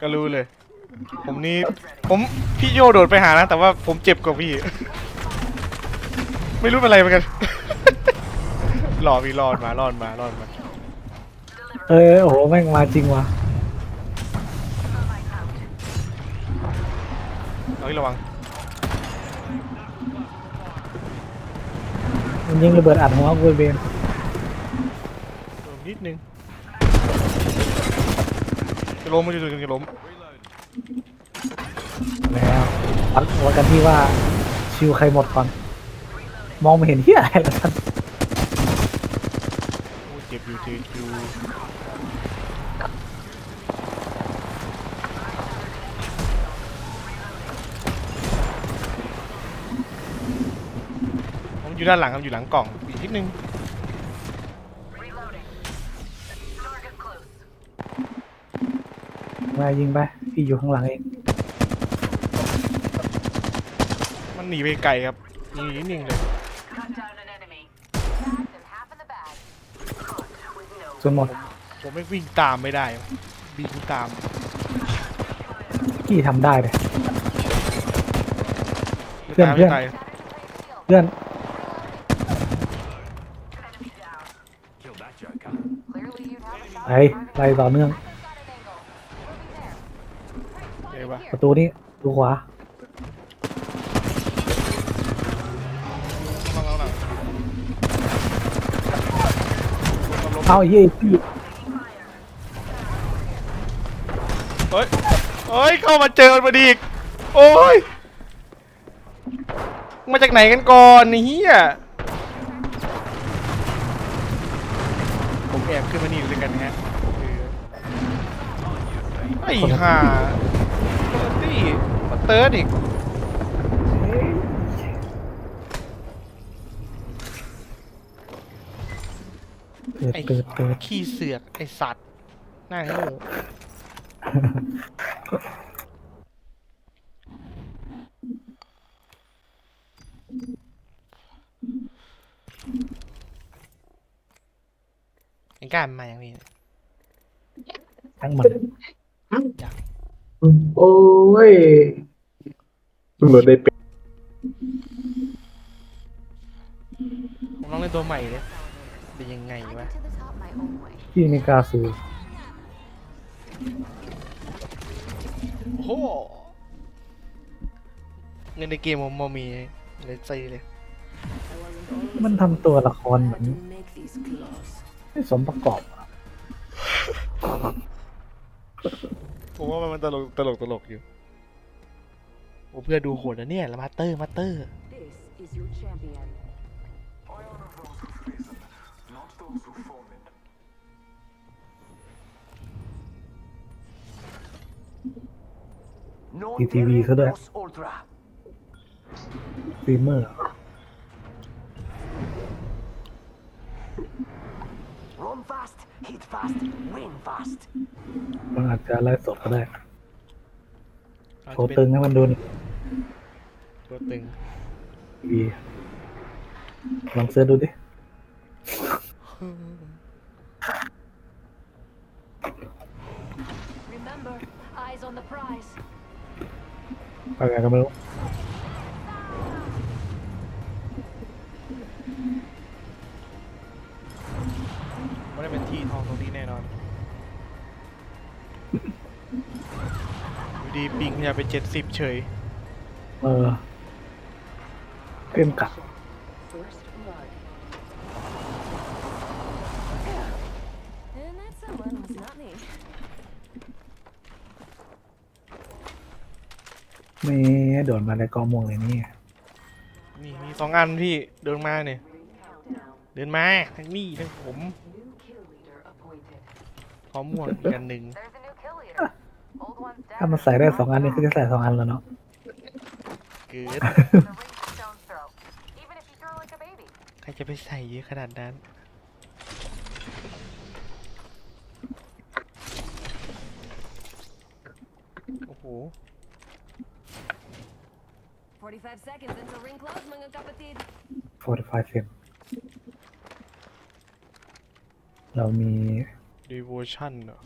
ก็รู้เลย ผมนี่ผมพี่โยโดดไปหานะ แต่ว่าผมเจ็บกว่าพี่ ไม่รู้เป็นไรเหมือนกันรอพี่รอดมารอดมารอดมาเออโอ้โหแม่งมาจริงว่ะเฮ้ยระวังมันยิงระเบิดอัดหัวกูเบนโดนนิดนึง จะล้มไม่จะจะล้มแล้วปัดหัวกันที่ว่าชิวใครหมดก่อน มองไม่เห็นที่อะไรแล้วท่านโอ้ยเจ็บอยู่เจ็บอยู่ผมอยู่ด้านหลังครับอยู่หลังกล่องอีกนิดนึง มายิงไป พี่อยู่ข้างหลังเอง มันหนีไปไกลครับยิงอีกนิดนึงเลย Cut down an enemy. Bagged and half in the bag. Caught with no ส่วนหมด ผมไม่วิ่งตามไม่ได้บินตาม พี่ทำได้เลย เพื่อนตามเพื่อนไม่ตายเพื่อน enemy down. Kill that joker. Clearly you'd have a shot ไปไล่ต่อเนื่อง I've ประตูนี้ดูขวาลองลองหน่อยเอาไอ้เหี้ยพี่เฮ้ยเฮ้ย เข้ามาเจอมันพอดีอีก โอ้ย มาจากไหนกันก่อนไอ้เฮียผมแอบขึ้นมานี่ด้วยกันนะฮะคือไอ้ห่า มาเติร์ดอีกเปิดไอ้เปิดเปิดขี้เสือก ไอ้สัตว์หน้าโง่ไอ้ก้านมาอย่างนี้ทั้งหมด โอ้ย ตำรวจได้เป็นผมลองเล่นตัวใหม่เลยเป็นยังไง I วะ get to the top my own way. พี่ไม่กล้าซื้อโอ้โหเงินในเกมผมมมีเลยซีเลย มันทำตัวละครเหมือนไม่สมประกอบอะผมว่ามันตลกตลกตลกอยู่โอ้ เพื่อนดูโหดนะเนี่ยแล้วมาสเตอร์มาสเตอร์ This is your champion. Non TTV ซะด้วย Boss Ultra. สตรีมเมอร์ Run fast, hit fast, win fast. มันอาจจะไลฟ์สดก็ได้อาจโชจะว์เป็นตึงให้มันดูหน่อย ตัวตึงทีวีลองเสิร์ชดูดิ Remember, eyes on the prize. ไปไงก็ไม่รู้ไม่ได้เป็นที่ทองตรงนี้แน่นอนอยู่ดีปิงอยากไปเจ็ดสิบเฉย เออ เต็มกัด First blood. And that someone was not me. ไม่โดนมาในกองม่วงเลยนี่นี่มีสองอันพี่เดินมาเนี่ยเดินมาทั้งนี่ทั้งผม New kill leader appointed. พร้อมม่วงอีกอันหนึ่ง There's a new kill leader. Old one's ถ้า down. มันใส่ได้สองอันนี่ก็จะใส่สองอันแล้วเนาะเกิด The ring stone's throw. Even if you throw like a baby. ใคร จะไปใส่เยอะขนาดนั้น โอ้โห 45 seconds until ring close, mga kapatid. 45เซนเรามี devotion เหรอ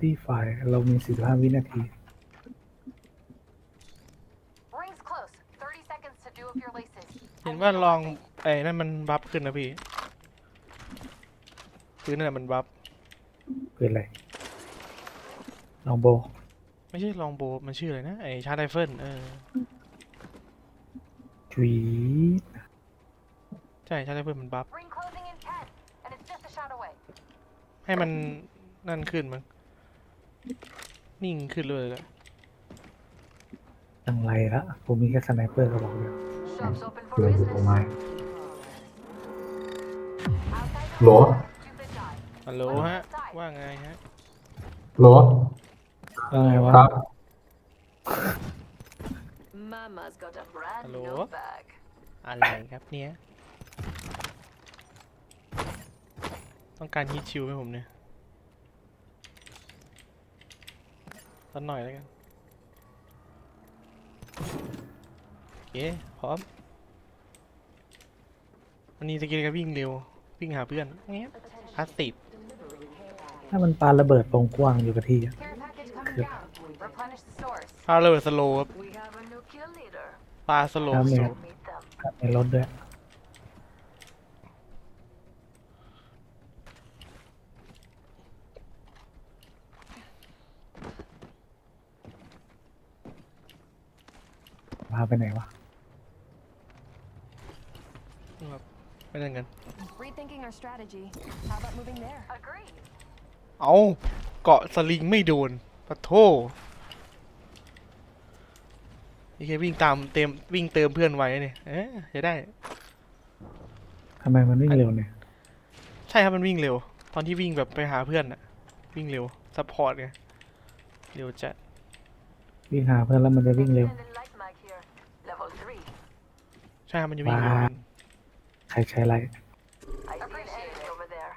ตี้ไฟเรามี 45 วินาที Rings close. 30 seconds to do up your laces. เห็นว่าลอง ไอ้นั่นมันบัฟขึ้นนะพี่ปืนนั่นนะมันบัฟเป็นอะไรลองโบไม่ใช่ลองโบมันชื่ออะไรนะไอ้ชาร์จไรเฟิลเออทวีตใช่ชาร์จไรเฟิลมันบัฟ Ring closing in 10. And it's just a shot away. ให้มันนั่นขึ้นมั้งนิ่งขึ้นเลยแหละจังไรละผมมีแค่สไนเปอร์กระบอกเดียว Shop's open for เรื่องอยู่ตรง business. ไม้ Outside โหล Stupid die. ฮัลโหลฮะ ว่าไงฮะ โหลว่าไงวะครับ Mama's got a brand Hello? new bag. อะไรครับเนี่ย ต้องการฮีทชิลไหมผมเนี่ยสักหน่อยแล้วกันโอเคพร้อม วันนี้สกิลก็วิ่งเร็ว วิ่งหาเพื่อนเงี้ยพาสติฟถ้ามันปาระเบิดวงกว้างอยู่กับที่อะ Care package coming down. Replenish the stores. พาเลยสโลว์ We have a new kill leader. ปลาสโลว์ครับเนี่ย Meet them. ในรถด้วย พาไปไหนวะไม่ได้เงิน Rethinking our strategy. How about moving there? Agreed. เอาเกาะสลิงไม่โดนปะโทนี่แค่วิ่งตามเต็มวิ่งเติมเพื่อนไว้เนี่ยเอ๊ะจะได้ ทำไมมันวิ่งเร็วเนี่ย ใช่ครับมันวิ่งเร็ว ตอนที่วิ่งแบบไปหาเพื่อนอะวิ่งเร็วซัพพอร์ตไงเร็วจัดวิ่งหาเพื่อนแล้วมันจะวิ่งเร็ว Extended light mag here. Level 3. ใช่ครับมันจะวิ่งเร็วว้าใครใช้ไร I appreciate it over there.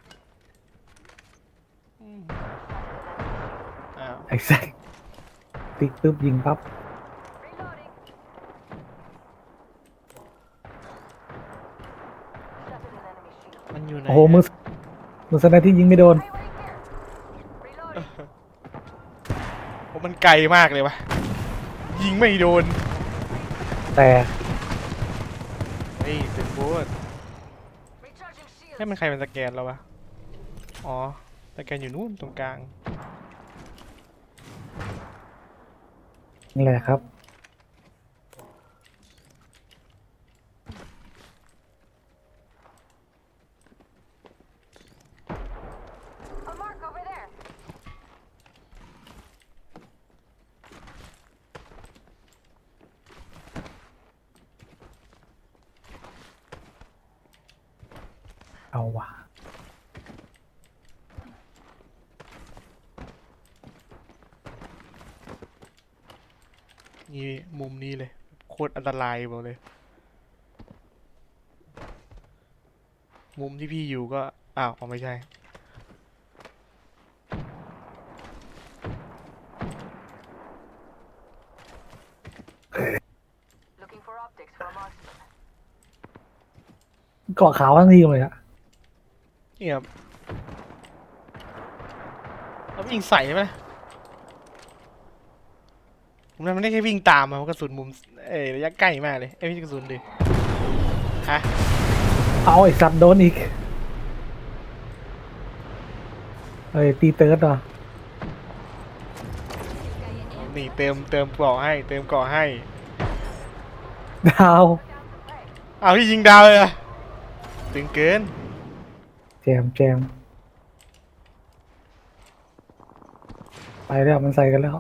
อืม อ้าวไอ้แซ่ติ๊กปึ๊บยิงปั๊บ Reloading. Shattered an enemy shield. มันอยู่ไหนโอ้โหมือมือสไนที่ยิงไม่โดน Hey, right here. Reloading. โอ้มันไกลมากเลยวะยิงไม่โดนแต่เฮ้ยเป็นโบส Recharging shield. ให้มันใครเป็นสแกนเราวะอ๋อสแกนอยู่นู่นตรงกลาง นี่แหละครับ A mark over there. เอาว่ะ นี่มุมนี้เลย โคตรอันตรายบอกเลย มุมที่พี่อยู่ก็ อ้าวอ๋อไม่ใช่ Looking for optics for a marksman. เกาะขาวทั้งทีเลยอะนี่ครับแล้ววิ่งใส่ไหมผ มนั้นมันได้แค่วิ่งตามอะมันกระสุนมุมเอ้ยระยะใกล้มากเลยเอ้ยไม่ใช่กระสุนดิฮะเอาไอ้สัตว์โดนอีกเฮ้ยตีเติร์ดว่ะนี่เติมเติมเกาะให้ เติมเกาะให้ดาวอ้าวที่ยิงดาวเลยอะตึงเกินแจมแจมไปแล้วมันใส่กันแล้ว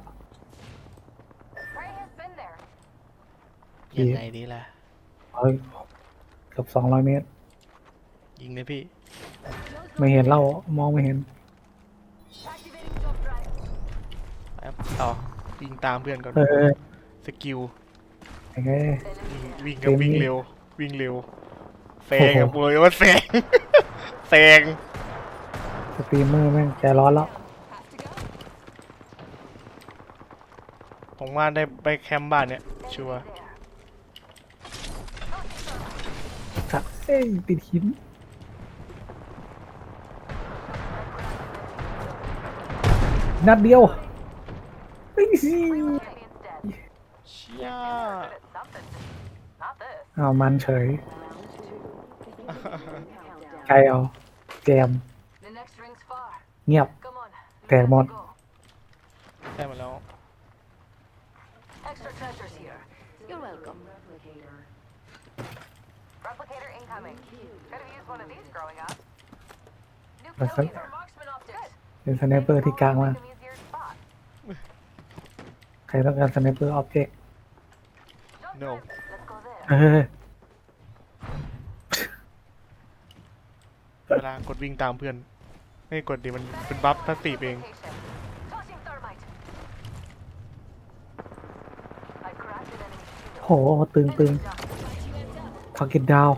Prey has been there. ยังไงดีล่ะเฮ้ยเกือบสองร้อยเมตร ยิงเลยพี่ ไม่เห็นเรามองไม่เห็น Activating jump drive. ไปครับต่อวิ่งตามเพื่อนก่อนเออสกิลไอ้ไง วิ่งวิ่งเต็กับมวิ่งนี่เร็ว วิ่งเร็วแซงโอ้กับโหโวยว่าแซง แซงสตรีมเมอร์แม่งใจร้อนแล้ว Have to go. ผมว่าได้ไปแคมป์บ้านเนี่ยชัวร์ สัตว์ เอ้ยติดหินนัดเดียวเฮ้ย Reloading instead. เชี่ย Good at something. Not this. เอามันเฉยใครเอาแจม The next ring's far. เงียบ Come on. Tag Let's mod. go. ได้มาแล้ว New That's kill it. leader, marksman optics. เป็นสไนเปอร์ที่กลางมาก Make them easier to spot. ใครต้องการสไนเปอร์ออบเจกต์ Jump No. in. Let's go there. เออเวลากดวิ่งตามเพื่อนไม่กดดิมันเป็นบัฟพาสซีฟเอง Location. Tossing thermite. I cracked an enemy shield. โหตึงตึง Enemy down. ทาร์เก็ตดาว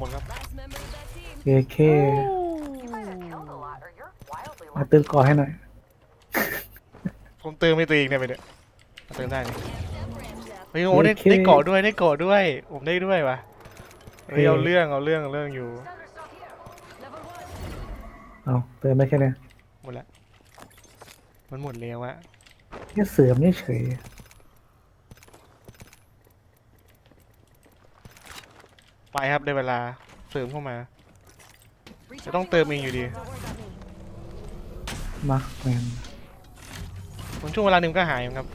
แตกหมดครับ Last member of that team. เอเค You might have killed a lot, or you're wildly มา lucky. ตึงก่อให้หน่อย ผมเติมให้ตัวเองได้ไหมเนี่ยเติมได้นี่เฮ้ยโอ้ได้ได้เกาะด้วยได้เกาะด้วย ผมได้ด้วยวะเฮ้ยเอาเรื่องเอาเรื่องเอาเรื่องอยู่ Thunder stuff here. Level one. เอาเติมไปแค่เนี้ยหมดละมันหมดแล้วอะแค่เสื่อมนี่เฉย ไปครับได้เวลาเสริมเข้ามาจะต้องเติมเองอยู่ดี Don't worry about me. มาแมนมันช่วงเวลาหนึ่งก็หายครับ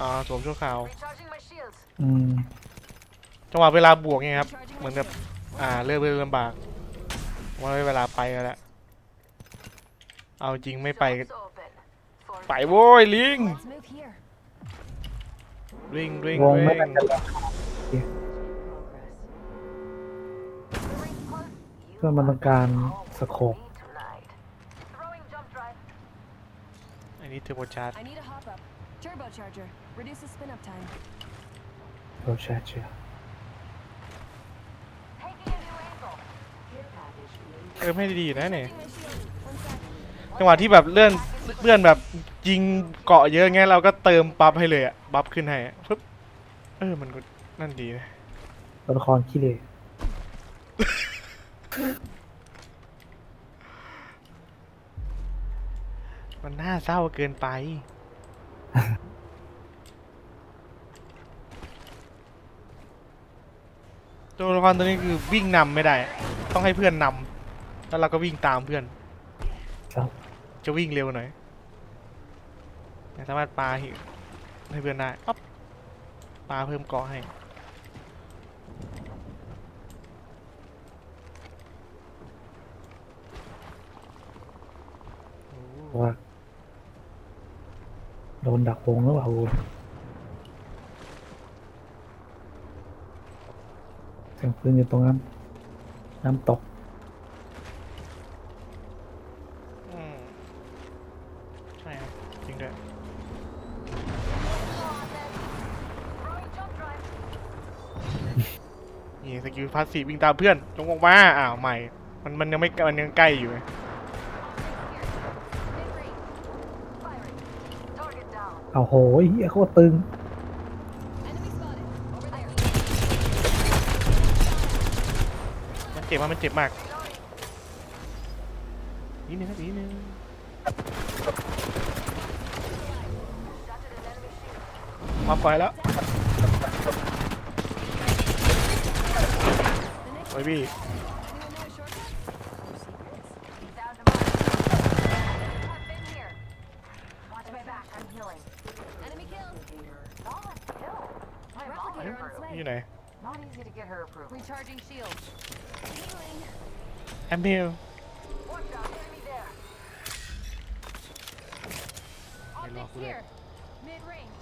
อ่าสวมชั่วคราว Recharging my shields. อืมจังหวะเวลาบวกไงครับเหมือนแบบอ่าเริ่มเริ่มลำบากว่าเวลาไปแล้วแหละเอาจริงไม่ไปก็ Doors open. For ไปโว้ยลิง Let's move here. ริงริงวงริไม่งน่าจะร เพื่อมันต้องการสโคป me tonight. Throwing jump drive. อันนี้เทอร์โบชาร์จ I need a hop up. Turbocharger. Reduces spin up time. โรชาเชีย Taking a new angle. เออไม่ดีนะเนี่ย Charging my shield. One sec. จังหวะที่แบบเลื่อนเลื่อนแบบยิงเกาะเยอะไงเราก็เติมบัฟให้เลยอะบัฟขึ้นให้อะปึ๊บเออมันก็นั่นดีนะตัวละครขี้เหร่ มันน่าเศร้าเกินไป ตัวละครตัวนี้คือวิ่งนำไม่ได้ ต้องให้เพื่อนนำแล้วเราก็วิ่งตามเพื่อน ครับ จะวิ่งเร็วหน่อยแต่สามารถปาให้ให้เพื่อนได้ปั๊บปาเพิ่มเกาะให้ เพราะ ว่าโดนดักวงหรือเปล่าคุณเสียงปืนอยู่ตรงนั้น น้ำตกอืมใช่ครับจริงด้วย Throwing jump drive. นี่สกิลพาสซีฟวิ่งตามเพื่อนจงออกมาอ้าวใหม่ มันมันยังไม่มันยังใกล้อยู่ไง เอาโหเฮียโคตรตึง มันเจ็บมากมันเจ็บมากนิดนึงครับนิดนึงมาปล่อยแล้วโอ้ยพี่ Recharging shields. Healing. แอมเบิล Watch out. Enemy there. Optics here. Mid range.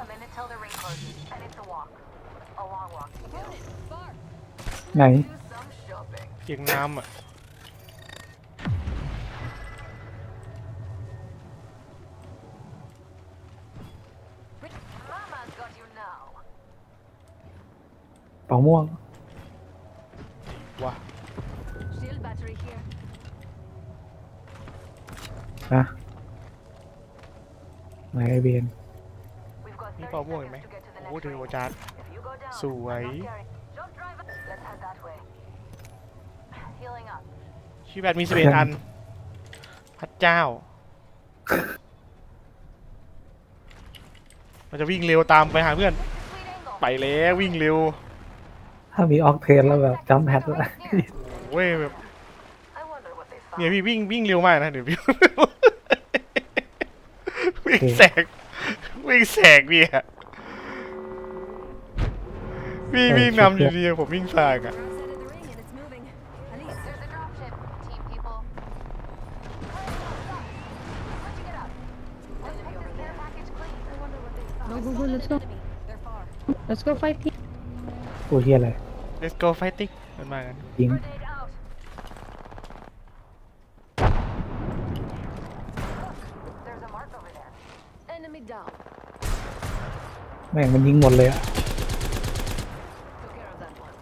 A minute till the ring closes, and it's a walk. A long walk to do. Opponent. Far. ไหน Do some shopping. เกียงน้ำอ่ะ Mama's got you now. เป่าม่วง อเบน We've got นี่30เป่าม่วงเห็น seconds ไหม to get to the โอ้ next ถือ ring. ว่าจาน If you go down, สวย don't carry. Don't drive up. Let's head that way. Healing up. ชีแบตมีสิบเอ็ดอัน พระเจ้า เราจะวิ่งเร็วตามไปหาเพื่อน Complete angle. ไปแล้ววิ่งเร็วถ้ามีออกเทนแล้วแบบจัมแพด The ring's near. โอ้ยแบบ I wonder what they found. เนี่ยพี่วิ่งวิ่งเร็วมากนะเดี๋ยวพี่วิ่ง แสกวิ่งแสกพี่อะพี่วิ่งนำอยู่ดีๆผมวิ่งแสกอะ We're outside of the ring and it's moving. At least There's a dropship, team people. Switching it up. Let's pick this care package clean. I wonder what they found. Go, I go, go, spotted let's an go. enemy. They're far. Let's go fight people. ตัวเฮียอะไร let's go fighting มันมากันยิง Grenade out. There's a mark over there. Enemy down. แม่งมันยิงหมดเลยอะ Took care of that one.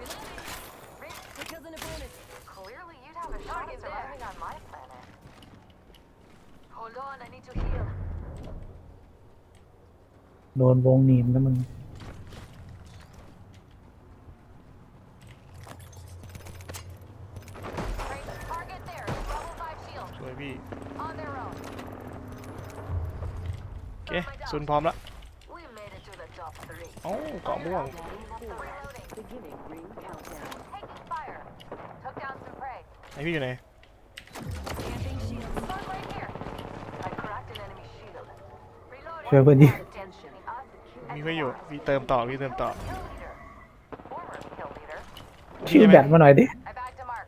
Reloading. We killed an opponent. Clearly, you'd have a shot at surviving on my planet. Hold on, I need to heal. โดนวงหนีมแล้วมึง Right, target there. Level 5 shield. ช่วย พี่ On their own. โอเคซุนพร้อมแล้ว We made it to the top three. โอ้าเกาะม่วง Reloading. Taking fire. Took down some prey. ไอพี่อยู่ไหน Camping shield. Stun right here. I cracked an enemy shield. Reloading. ช่วยเพื่อนยิง Attention. Us มีไว้อยู่พี่เติมต่อพี่เติมต่อ Kill leader. Former kill leader. ชื่อแบตมาหน่อยดิ I bagged a mark.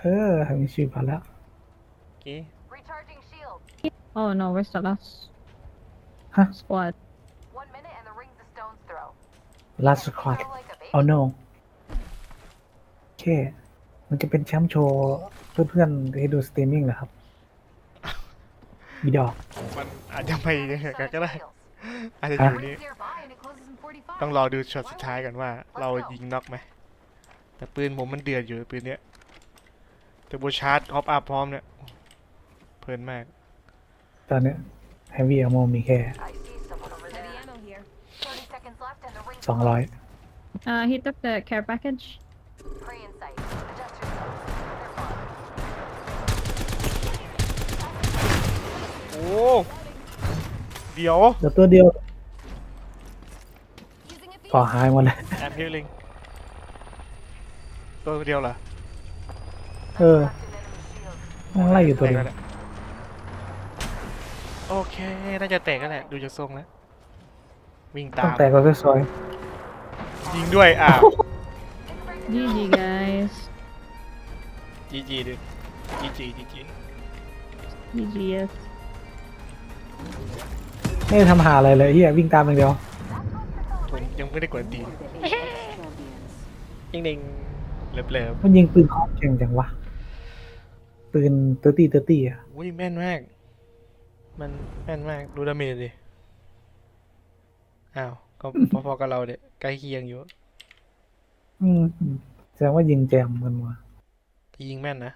เออมีชื่อมาแล้ว โอเค Recharging shield. Oh no, where's the last Huh? squad? One minute and the ring's a stone's throw. last squad Throw like a baby. oh no โอเค มันจะเป็นแชมป์โชว์เพื่อนๆให้ดูสตรีมมิ่งเหรอครับมีดอก มันอาจจะไม่ Set กัน of ก็ได้ shields. อาจจะอยู่นี่ Ring's nearby and it closes in 45. ต้องรอดูช็อตสุดท้ายกันว่า เรายิงน็อกไหม แต่ปืนผมมันเดือดอยู่ปืนเนี้ยแต่บูชาร์จออฟอัพพร้อมเนี่ย เพลินมาก ตอนเนี้ยแฮมวี่อโมมีแค่ I see someone over Heavy there. ammo here. 30 seconds left and the ring's สองร้อย Uh, he took the care package. Prey in sight. Adjust yourself. They're far. โอ้เดี๋ยวเดี๋ยวตัวเดียว Using a ก่อ feed. หายหมดเลยแอมพิลิงตัวเดียวเหรอเออ Cracked an enemy shield. นั่งไล่อยู่ตัวแตกเดียวแล้วแหละ โอเค น่าจะแตกก็แหละ ดูจากทรงแล้ว วิ่งต้ตาองม แตกก็ซอยยิงด้วย อ้าว GG guys. จีจีดิจีจีจีจี GG yes. ไม่ได้ทำหาอะไรเลยเฮียวิ่งตามอย่างเดียว ผมยังไม่ได้กดตียิงเด้งเล็บมันยิงปืนคอมเก่งจังวะ ปืนเตอร์ตี้เตอร์ตี้อะๆอุ้ยแม่นมาก มันแม่นมาก ดูดาเมจดิ อ้าว ก็พอๆกับเราเด็ใกล้เคียงอยู่ อืมแสดงว่ายิงแจมกันมายิงแม่นนะ